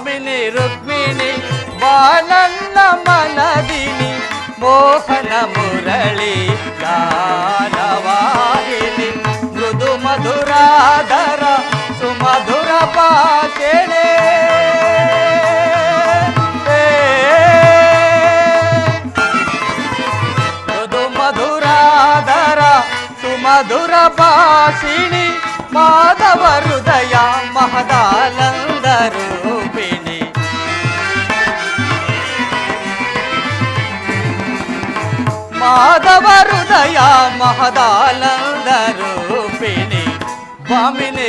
స్వామిని రుక్మిణి బాలన్న మనదిని మోహన మురళి గానవాహిని. మృదు మధురాధర సుమధుర పాచలే మృదు మధురాధర మాధవ హృదయ మహదాల మాధవ హృదయ మహదానంద రూపిణి స్వామిని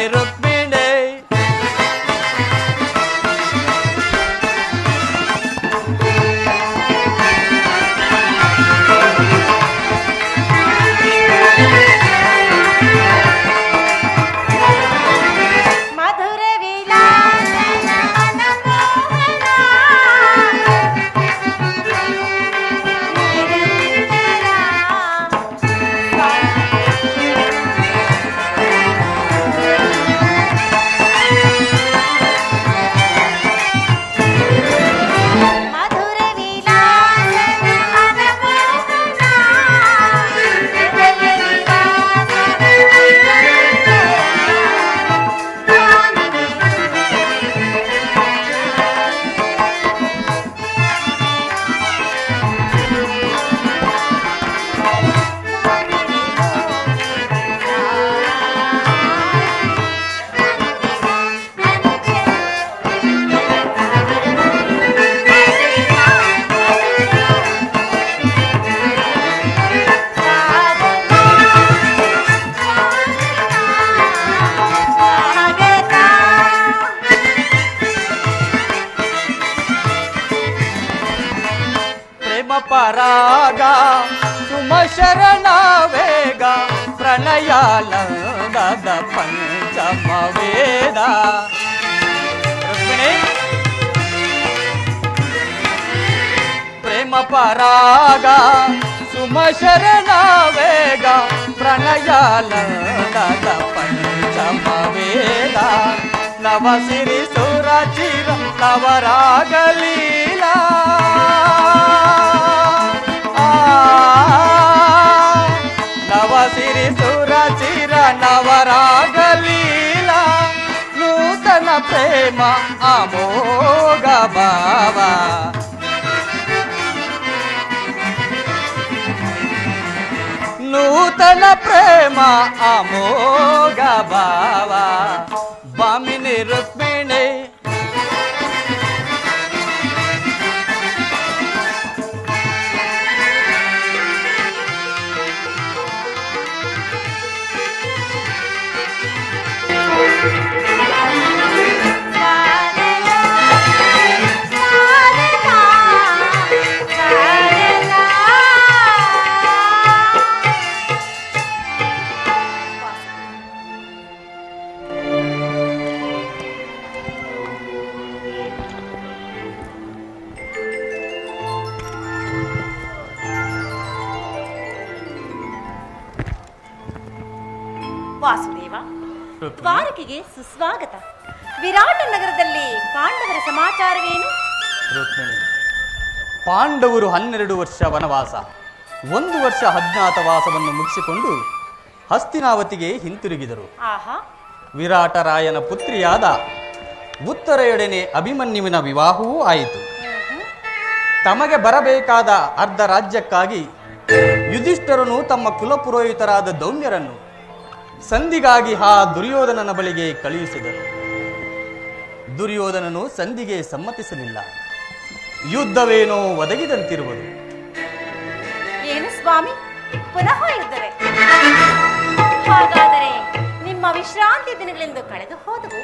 పరాగా సుమశరణావేగా ప్రణయాల దద పంచమ వేద ప్రేమ పరాగా సుమశరణావేగా ప్రణయాల దద పంచమ వేద నవసిరి సురచిర నవరాగలీలా. ప్రేమ అమోగ బావా నూతన ప్రేమ అమోగ బావా బామిని రుక్మి ದ್ವಾರಕೆಗೆ ಸುಸ್ವಾಗತ. ವಿರಾಟ ನಗರದಲ್ಲಿ ಪಾಂಡವರ ಸಮಾಚಾರವೇನು? ರುಕ್ಮಿಣಿ ಪಾಂಡವರು ಹನ್ನೆರಡು ವರ್ಷ ವನವಾಸ. ಒಂದು ವರ್ಷ ಅಜ್ಞಾತವಾಸವನ್ನು ಮುಗಿಸಿಕೊಂಡು ಹಸ್ತಿನಾವತಿಗೆ ಹಿಂತಿರುಗಿದರು. ಆಹಾ. ವಿರಾಟರಾಯನ ಪುತ್ರಿಯಾದ ಉತ್ತರೆಯೊಡನೆ ಅಭಿಮನ್ಯುವಿನ ವಿವಾಹವೂ ಆಯಿತು. ತಮಗೆ ಬರಬೇಕಾದ ಅರ್ಧ ರಾಜ್ಯಕ್ಕಾಗಿ ಯುಧಿಷ್ಠರನು ತಮ್ಮ ಕುಲಪುರೋಹಿತರಾದ ದೌಮ್ಯರನ್ನು ಸಂಧಿಗಾಗಿ ಆ ದುರ್ಯೋಧನನ ಬಳಿಗೆ ಕಳುಹಿಸಿದರು. ದುರ್ಯೋಧನನು ಸಂಧಿಗೆ ಸಮ್ಮತಿಸಲಿಲ್ಲ. ಯುದ್ಧವೇನೋ ಒದಗಿದಂತಿರುವುದು. ಏನು ಸ್ವಾಮಿ? ಪುನಃ ಯುದ್ಧವೇ ಹಾಗಾದರೆ ನಿಮ್ಮ ವಿಶ್ರಾಂತಿ ದಿನಗಳೆಂದು ಕಳೆದು ಹೋದವು.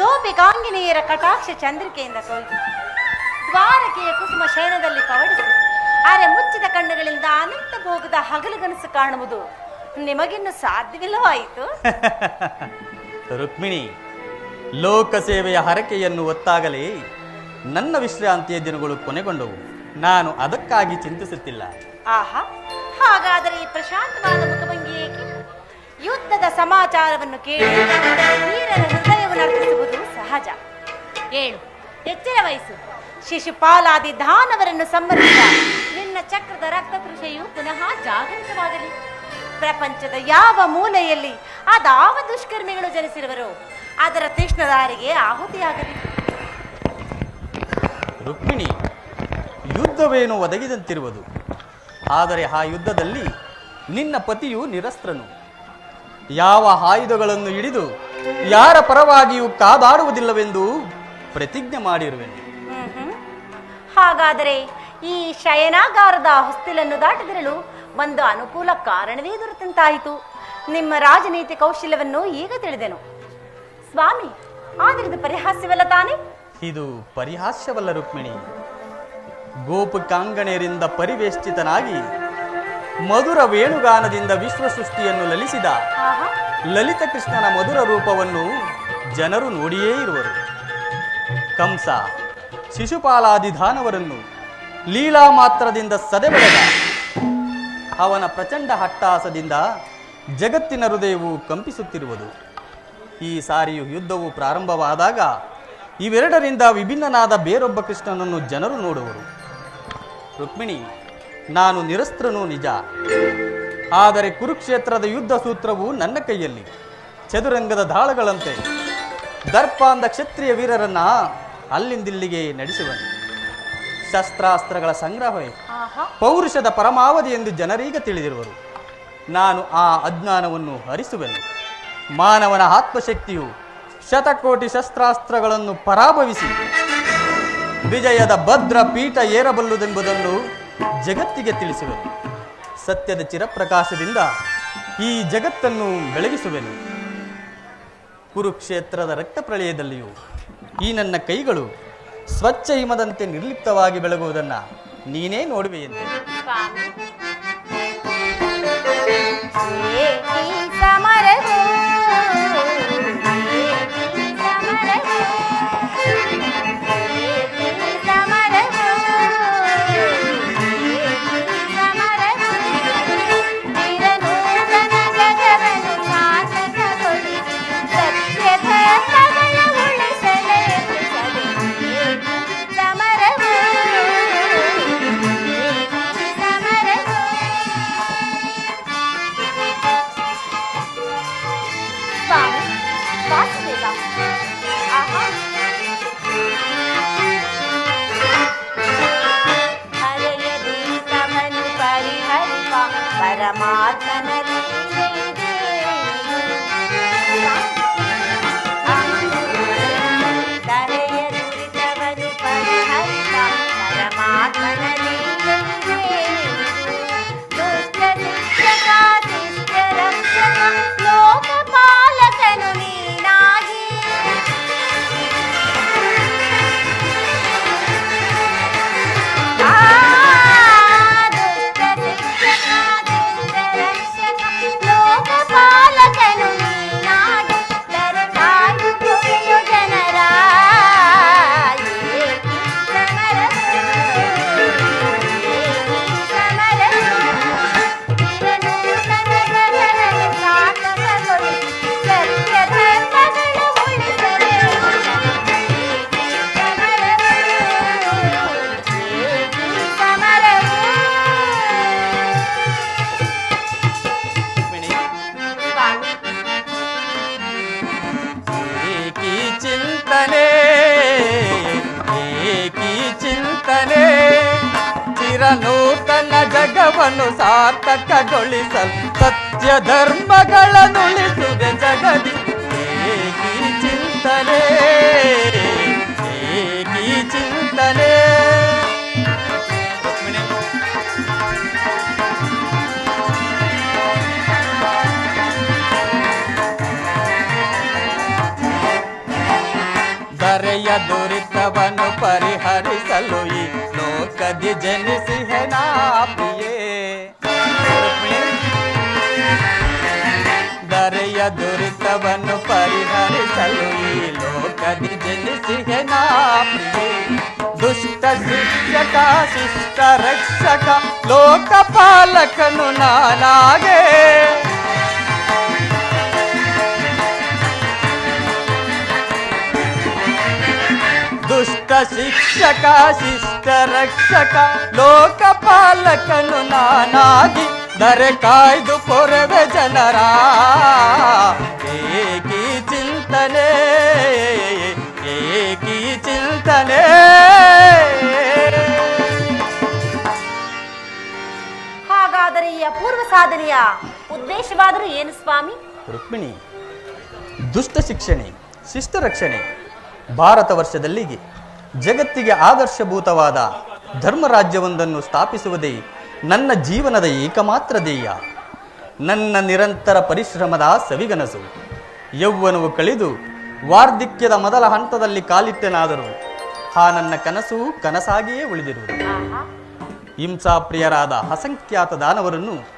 ಗೋಪಿಕಾಂಗಿನಿಯರ ಕಟಾಕ್ಷ ಚಂದ್ರಿಕೆಯಿಂದ ಸೋಲ್ತು ದ್ವಾರಕೆಯ ಕುಸುಮ ಶಯನದಲ್ಲಿ ಕವಡಿಸಿ. ಅರೆ ಮುಚ್ಚಿದ ಕಣ್ಣುಗಳಿಂದ ಅನಂತ ಭೋಗದ ಹಗಲುಗನಸು ಕಾಣುವುದು ನಿಮಗಿನ್ನು ಸಾಧ್ಯವಿಲ್ಲವಾಯಿತು. ರುಕ್ಮಿಣಿ ಲೋಕ ಸೇವೆಯ ಹರಕೆಯನ್ನು ಒತ್ತಾಗಲೇ ನನ್ನ ವಿಶ್ರಾಂತಿಯ ದಿನಗಳು ಕೊನೆಗೊಂಡವು. ನಾನು ಅದಕ್ಕಾಗಿ ಚಿಂತಿಸುತ್ತಿಲ್ಲ. ಆಹಾ ಹಾಗಾದರೆ ಈ ಪ್ರಶಾಂತವಾದ ಮುಖಭಂಗಿ ಏಕೆ? ಯುದ್ಧದ ಸಮಾಚಾರವನ್ನು ಕೇಳಿ ವೀರರ ಹೃದಯವನ್ನು ಅರ್ಪಿಸುವುದು ಸಹಜ. ಏಳು ಎಚ್ಚರ ವಹಿಸು. ಶಿಶುಪಾಲಾದಿ ದಾನವರನ್ನು ಸಂಬಂಧಿಸಿದ ನಿನ್ನ ಚಕ್ರದ ರಕ್ತ ತೃಷೆಯು ಪುನಃ ಜಾಗೃತವಾಗಲಿ. ಪ್ರಪಂಚದ ಯಾವ ಮೂಲೆಯಲ್ಲಿ ಅದಾವ ದುಷ್ಕರ್ಮಿಗಳು ಜನಿಸಿರುವರು ಅದರ ತೀಕ್ಷ್ಣದಾರಿಗೆ ಆಹುತಿಯಾಗಲಿ. ರುಕ್ಮಿಣಿ ಯುದ್ಧವೇನು ಒದಗಿದಂತಿರುವುದು? ಆದರೆ ಆ ಯುದ್ಧದಲ್ಲಿ ನಿನ್ನ ಪತಿಯು ನಿರಸ್ತ್ರನು. ಯಾವ ಆಯುಧಗಳನ್ನು ಹಿಡಿದು ಯಾರ ಪರವಾಗಿಯೂ ಕಾದಾಡುವುದಿಲ್ಲವೆಂದು ಪ್ರತಿಜ್ಞೆ ಮಾಡಿರುವೆನು. ಹಾಗಾದರೆ ಈ ಶಯನಾಗಾರದ ಹೊಸ್ತಿಲನ್ನು ದಾಟದಿರಲು ಒಂದು ಅನುಕೂಲ ಕಾರಣವೇ ದೊರೆತಂತಾಯಿತು. ನಿಮ್ಮ ರಾಜನೀತಿ ಕೌಶಲ್ಯವನ್ನು ಈಗ ತಿಳಿದೆನು. ಸ್ವಾಮಿ ಆದರೆ ಇದು ಪರಿಹಾಸ್ಯವಲ್ಲ ತಾನೇ? ಇದು ಪರಿಹಾಸ್ಯವಲ್ಲ ರುಕ್ಮಿಣಿ. ಗೋಪುಕಾಂಗಣ್ಯರಿಂದ ಪರಿವೇಷ್ಟಿತನಾಗಿ ಮಧುರ ವೇಣುಗಾನದಿಂದ ವಿಶ್ವ ಸೃಷ್ಟಿಯನ್ನು ಲಲಿಸಿದ ಲಲಿತ ಕೃಷ್ಣನ ಮಧುರ ರೂಪವನ್ನು ಜನರು ನೋಡಿಯೇ ಇರುವರು. ಕಂಸ ಶಿಶುಪಾಲಾದಿಧಾನವರನ್ನು ಲೀಲಾ ಮಾತ್ರದಿಂದ ಸದೆಬೆಳೆದ ಅವನ ಪ್ರಚಂಡ ಹಟ್ಟಾಸದಿಂದ ಜಗತ್ತಿನ ಹೃದಯವು ಕಂಪಿಸುತ್ತಿರುವುದು. ಈ ಸಾರಿಯು ಯುದ್ಧವು ಪ್ರಾರಂಭವಾದಾಗ ಇವೆರಡರಿಂದ ವಿಭಿನ್ನನಾದ ಬೇರೊಬ್ಬ ಕೃಷ್ಣನನ್ನು ಜನರು ನೋಡುವರು. ರುಕ್ಮಿಣಿ, ನಾನು ನಿರಸ್ತ್ರನು ನಿಜ. ಆದರೆ ಕುರುಕ್ಷೇತ್ರದ ಯುದ್ಧ ಸೂತ್ರವು ನನ್ನ ಕೈಯಲ್ಲಿ. ಚದುರಂಗದ ದಾಳಗಳಂತೆ. ದರ್ಪಾಂಧ ಕ್ಷತ್ರಿಯ ವೀರರನ್ನ ಅಲ್ಲಿಂದಿಲ್ಲಿಗೆ ನಡೆಸುವನು. ಶಸ್ತ್ರಾಸ್ತ್ರಗಳ ಸಂಗ್ರಹವೇ. ಪೌರುಷದ ಪರಮಾವಧಿ ಎಂದು ಜನರೀಗ ತಿಳಿದಿರುವರು. ನಾನು ಆ ಅಜ್ಞಾನವನ್ನು ಹರಿಸುವೆನು. ಮಾನವನ ಆತ್ಮಶಕ್ತಿಯು ಶತಕೋಟಿ ಶಸ್ತ್ರಾಸ್ತ್ರಗಳನ್ನು ಪರಾಭವಿಸಿ ವಿಜಯದ ಭದ್ರ ಪೀಠ ಏರಬಲ್ಲುದೆಂಬುದನ್ನು ಜಗತ್ತಿಗೆ ತಿಳಿಸುವೆನು. ಸತ್ಯದ ಚಿರಪ್ರಕಾಶದಿಂದ ಈ ಜಗತ್ತನ್ನು ಬೆಳಗಿಸುವೆನು. ಕುರುಕ್ಷೇತ್ರದ ರಕ್ತ ಪ್ರಳಯದಲ್ಲಿಯೂ ಈ ನನ್ನ ಕೈಗಳು ಸ್ವಚ್ಛ ಹಿಮದಂತೆ ನಿರ್ಲಿಪ್ತವಾಗಿ ಬೆಳಗುವುದನ್ನ ನೀನೇ ನೋಡುವೆಯಂತೆ ಸ್ವಾಮಿ. ಜಗವನ್ನು ಸಾರ್ಥಕಗೊಳಿಸಲು ಸತ್ಯ ಧರ್ಮಗಳನ್ನುಳಿಸುವೆ ಜಗದಿ. ಏಕಿ ಚಿಂತನೆ ಏಕಿ ಚಿಂತನೆ. ರುಕ್ಮಿಣಿ ದರೆಯ ದುರಿತವನ್ನು ಪರಿಹರಿಸಲು ಈ ಲೋಕದಿ ಜನಿಸಿ ಹೆನಾಪಿಯೇ ದರೆಯ ದುರಿತವನ್ನು ಪರಿಹರಿಸಲು ಈ ಲೋಕದಿ ಜನಿಸಿ ಹೆನಾಪಿಯೇ ದುಷ್ಟ ಶಿಕ್ಷಕ ಶಿಷ್ಟ ರಕ್ಷಕ ಲೋಕಪಾಲಕನು ನಾನಾಗೆ ದುಷ್ಟ ಶಿಕ್ಷಕ ಶಿಷ್ಟ ರಕ್ಷಕ ಲೋಕಪಾಲಕನು ನಾನಾಗಿ ದರೆ ಕಾಯ್ದು ಪೊರವೆ ಜನರ. ಏಕಿ ಚಿಂತನೆ ಏಕಿ ಚಿಂತನೆ. ಹಾಗಾದರೆ ಈ ಅಪೂರ್ವ ಸಾಧನೆಯ ಉದ್ದೇಶವಾದರೂ ಏನು ಸ್ವಾಮಿ? ರುಕ್ಮಿಣಿ ದುಷ್ಟ ಶಿಕ್ಷಣೆ ಶಿಷ್ಟ ರಕ್ಷಣೆ ಭಾರತ ವರ್ಷದಲ್ಲಿ ಜಗತ್ತಿಗೆ ಆದರ್ಶಭೂತವಾದ ಧರ್ಮರಾಜ್ಯವೊಂದನ್ನು ಸ್ಥಾಪಿಸುವುದೇ ನನ್ನ ಜೀವನದ ಏಕಮಾತ್ರ ಧ್ಯೇಯ. ನನ್ನ ನಿರಂತರ ಪರಿಶ್ರಮದ ಸವಿಗನಸು. ಯೌವನವು ಕಳೆದು ವಾರ್ಧಿಕ್ಯದ ಮೊದಲ ಹಂತದಲ್ಲಿ ಕಾಲಿಟ್ಟೆನಾದರೂ ಆ ನನ್ನ ಕನಸು ಕನಸಾಗಿಯೇ ಉಳಿದಿರುವುದು. ಹಿಂಸಾಪ್ರಿಯರಾದ ಅಸಂಖ್ಯಾತ ದಾನವರನ್ನು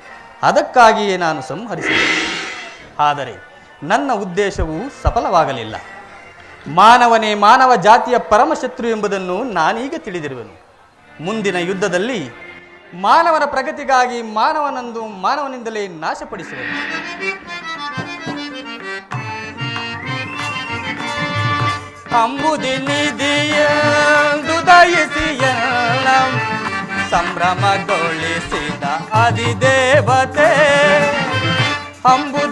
ಅದಕ್ಕಾಗಿಯೇ ನಾನು ಸಂಹರಿಸಿದೆ. ಆದರೆ ನನ್ನ ಉದ್ದೇಶವು ಸಫಲವಾಗಲಿಲ್ಲ. ಮಾನವನೇ ಮಾನವ ಜಾತಿಯ ಪರಮಶತ್ರು ಎಂಬುದನ್ನು ನಾನೀಗ ತಿಳಿದಿರುವೆನು. ಮುಂದಿನ ಯುದ್ಧದಲ್ಲಿ ಮಾನವನ ಪ್ರಗತಿಗಾಗಿ ಮಾನವನಂದು ಮಾನವನಿಂದಲೇ ನಾಶಪಡಿಸುವೆನು. ಅಂಬುದಿ ಸಂಭ್ರಮಗೊಳಿಸಿದ ಅಧಿದೇವತೆ. ಅಂಬುದಿ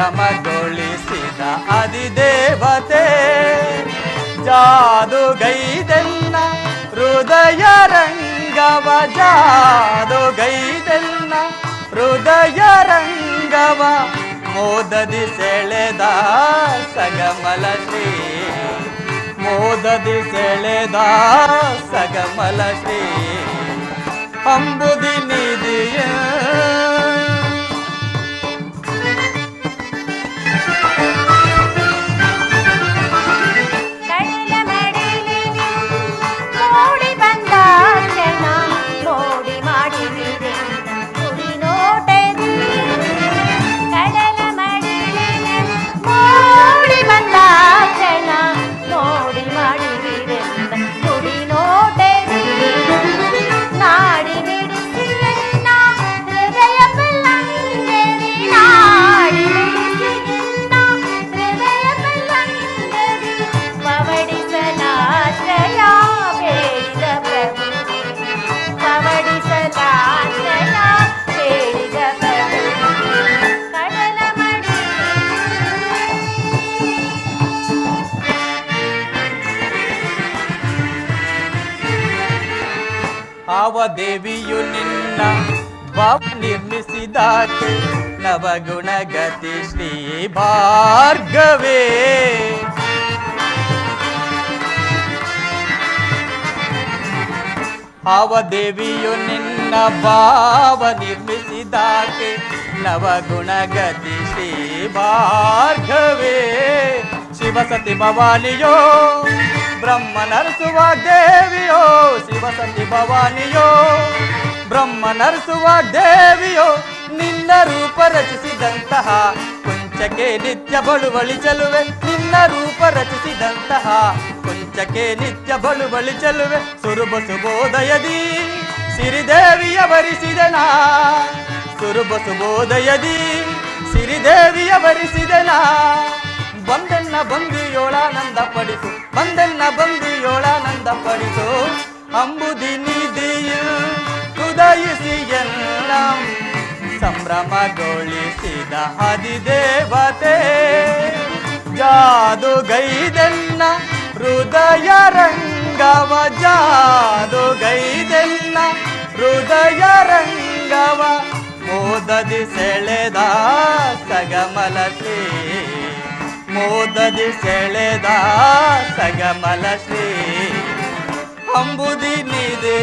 ಸಂಭ್ರಮಗೊಳಿಸಿದ ಅಧಿದೇವತೆ ಜಾದುಗೈದೆನ್ನ ಹೃದಯ ರಂಗವ ಜಾದುಗೈದೆನ್ನ ಹೃದಯ ರಂಗವ, ಮೋದದಿ ಸೆಳೆದ ಸಗಮಲ ಶ್ರೀ. ಮೋದದಿ ಸೆಳೆದ ಸಗಮಲ ಶ್ರೀ. ಅಂಬುದಿ ನಿಧಿಯ ದೇವಿಯು ನಿನ್ನ ಭಾವ ನಿರ್ಮಿಸಿದಾಕೆ ನವಗುಣಗತಿ ಶ್ರೀ ಭಾರ್ಗವೇ. ಆವ ದೇವಿಯು ನಿನ್ನ ಭಾವ ನಿರ್ಮಿಸಿದಾಕೆ ನವಗುಣಗತಿ ಶ್ರೀ ಭಾರ್ಗವೇ. ಶಿವಸತಿ ಭವಾನಿಯೋ ಬ್ರಹ್ಮ ನರಸುವ ದೇವಿಯೋ ಶಿವಸತಿ ಭವಾನಿಯೋ. ಬ್ರಹ್ಮ ನರಸುವ ದೇವಿಯೋ, ನಿನ್ನ ರೂಪ ರಚಿಸಿದಂತಹ ಕುಂಚಕ್ಕೆ ನಿತ್ಯ ಬಳುವಳಿ ಚಲುವೆ. ನಿನ್ನ ರೂಪ ರಚಿಸಿದಂತಹ ಕುಂಚಕ್ಕೆ ನಿತ್ಯ ಬಳುವಳಿ ಚಲುವೆ. ಸುರುಬ ಸುಬೋದಯದಿ ಸಿರಿದೇವಿಯ ಭರಿಸಿದನ ಸುರುಬ ಸುಬೋದಯದಿ ಸಿರಿದೇವಿಯ ಭರಿಸಿದನಾ ಬಂದೆನ್ನ ಬಂದಿ ಯೋಳಾನಂದ ಪಡಿಸು ಬಂದೆನ್ನ ಬಂದಿ ಯೋಳಾನಂದ ಪಡಿಸು ಅಂಬುದಿ ನಿಧಿಯು ಉದಯಿಸಿ ಎಲ್ಲ, ಸಂಭ್ರಮಗೊಳಿಸಿದ ಜಾದು ಜಾದುಗೈದೆನ್ನ ಹೃದಯ ರಂಗವ ಜಾದು ಜಾದುಗೈದೆನ್ನ ಹೃದಯ ರಂಗವ ಮೋದದಿ ಸೆಳೆದ ಸಗಮಲ ಮೋದದಿ ಸೆಳೆದ ಸಗಮಲ ಶ್ರೀ ಅಂಬುದಿ ನಿದೆ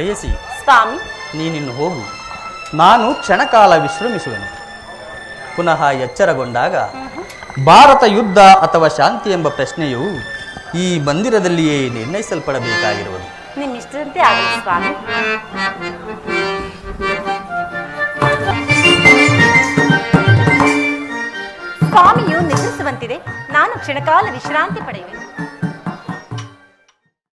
ಪ್ರೇಯಸಿ ಸ್ವಾಮಿ. ನೀನಿನ್ನು ಹೋಗು. ನಾನು ಕ್ಷಣಕಾಲ ವಿಶ್ರಮಿಸುವೆನು. ಪುನಃ ಎಚ್ಚರಗೊಂಡಾಗ ಭಾರತ ಯುದ್ಧ ಅಥವಾ ಶಾಂತಿ ಎಂಬ ಪ್ರಶ್ನೆಯು ಈ ಮಂದಿರದಲ್ಲಿಯೇ ನಿರ್ಣಯಿಸಲ್ಪಡಬೇಕಾಗಿರುವುದು. ನಿಮ್ಮಿಷ್ಟದಂತೆ ಆಗಲಿ ಸ್ವಾಮಿ. ಸ್ವಾಮಿಯು ನಿದ್ರಿಸುವಂತಿದೆ. ನಾನು ಕ್ಷಣಕಾಲ ವಿಶ್ರಾಂತಿ ಪಡೆಯುವೆನು.